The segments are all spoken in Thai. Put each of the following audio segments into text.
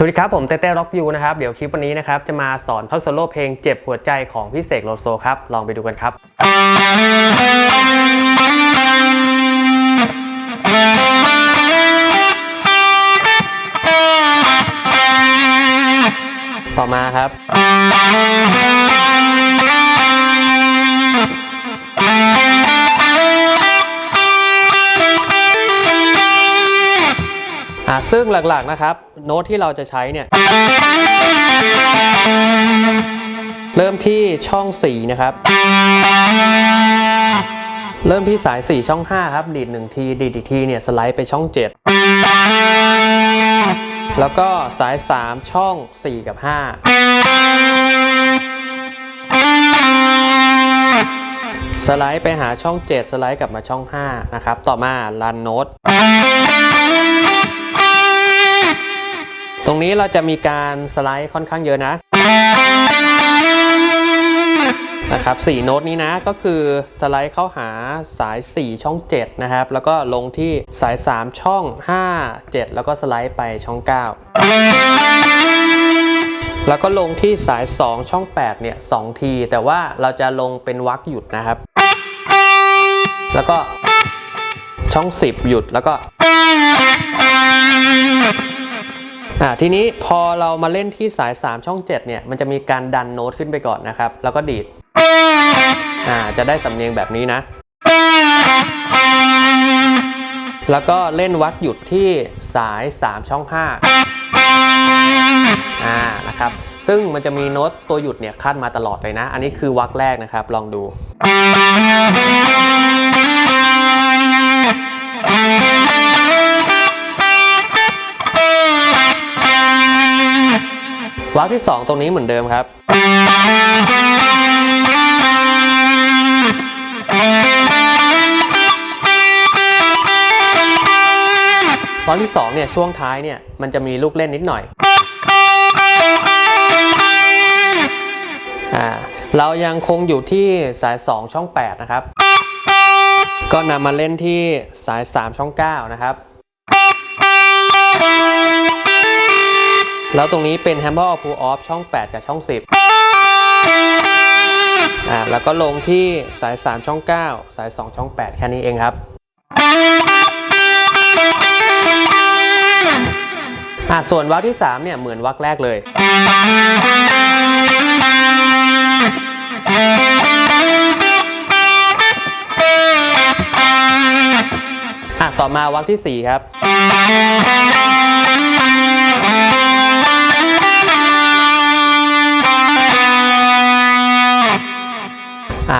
สวัสดีครับผมเต้เต้ร็อกยูนะครับ เดี๋ยวคลิปวันนี้นะครับจะมาสอนท่อนโซโล่เพลงเจ็บหัวใจของพี่เสกโลโซครับ ลองไปดูกันครับต่อมาครับ อ่าซึ่งหลักๆนะครับโน้ตที่เราจะใช้เนี่ยเริ่มที่ช่อง 4 นะครับ เริ่มที่สาย 4 ช่อง 5 ครับ ดีด1ทีดีดอีกทีเนี่ยสไลด์ไปช่อง 7 แล้วก็สาย 3 ช่อง 4 กับ 5 สไลด์ไปหาช่อง 7 สไลด์กลับมาช่อง 5 นะครับ ต่อมาลันโน้ต ตรงนี้เราจะมีการสไลด์ค่อนข้างเยอะนะนะครับ4โน้ตนี้นะก็คือสไลด์เข้าหาสาย 4 ช่อง 7 นะครับ แล้วก็ลงที่สาย 3 ช่อง 5 7 แล้วก็สไลด์ไปช่อง 9 แล้วก็ลงที่สาย 2 ช่อง 8 เนี่ย2ที แต่ว่าเราจะลงเป็นวักหยุดนะครับ แล้วก็ช่อง 10 หยุดแล้วก็ อ่าทีนี้พอเรามาเล่นที่สาย 3 ช่อง 7 เนี่ย มันจะมีการดันโน้ตขึ้นไปก่อนนะครับ แล้วก็ดีดอ่าจะได้สำเนียงแบบนี้นะ แล้วก็เล่นวักหยุดที่สาย 3 ช่อง 5อ่านะครับ ซึ่งมันจะมีโน้ตตัวหยุดเนี่ยขั้นมาตลอดเลยนะ อันนี้คือวักแรกนะครับ ลองดู วักที่ 2 ตรงนี้เหมือนเดิมครับวักที่2เนี่ยช่วงท้ายเนี่ยมันจะมีลูกเล่นนิดหน่อยอ่าเรายังคงอยู่ที่สาย 2 ช่อง 8 นะครับ ก็นำมาเล่นที่สาย 3 ช่อง 9 นะครับ แล้วตรงนี้เป็น Hammer Pull Off ช่อง 8 กับช่อง 10อ่าแล้วก็ลงที่สาย 3 ช่อง 9 สาย 2 ช่อง 8 แค่นี้เองครับอ่าส่วนวักที่ 3 เนี่ยเหมือนวักแรกเลยอะต่อมาวักที่ 4 ครับ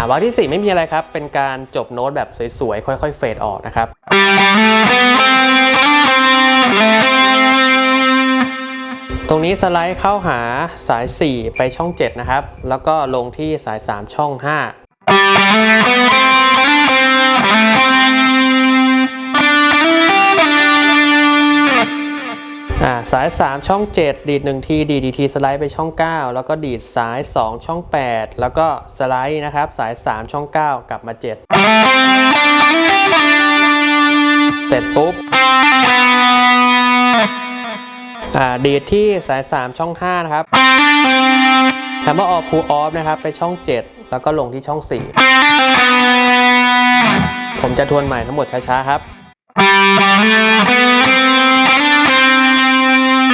ว่าระที่ 4 ไม่มีอะไรครับ เป็นการจบโน้ตแบบสวยๆ ค่อยๆ เฟดออกนะครับตรงนี้สไลด์เข้าหาสาย 4 ไปช่อง 7 นะครับ แล้วก็ลงที่สาย 3 ช่อง 5 สาย 3 ช่อง 7 ดีด 1 ที ดีดีทีสไลด์ไปช่อง 9 แล้วก็ดีดสาย 2 ช่อง 8 แล้วก็สไลด์นะครับ สาย 3 ช่อง 9 กลับมา 7 เสร็จปุ๊บอ่าดีดที่สาย 3 ช่อง 5 นะครับแฮมเมอออฟพูออฟนะครับ ไปช่อง 7 แล้วก็ลงที่ช่อง 4 ผมจะทวนใหม่ทั้งหมดช้า ๆ ครับ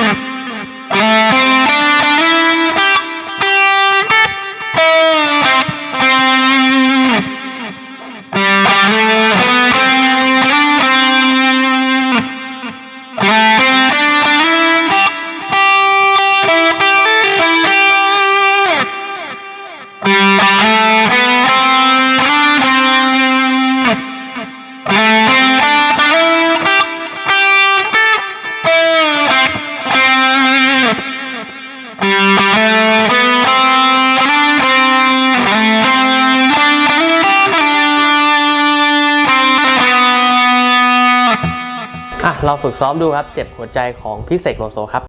อะ เราฝึกซ้อมดูครับ เจ็บหัวใจของพี่เสกโลโซครับ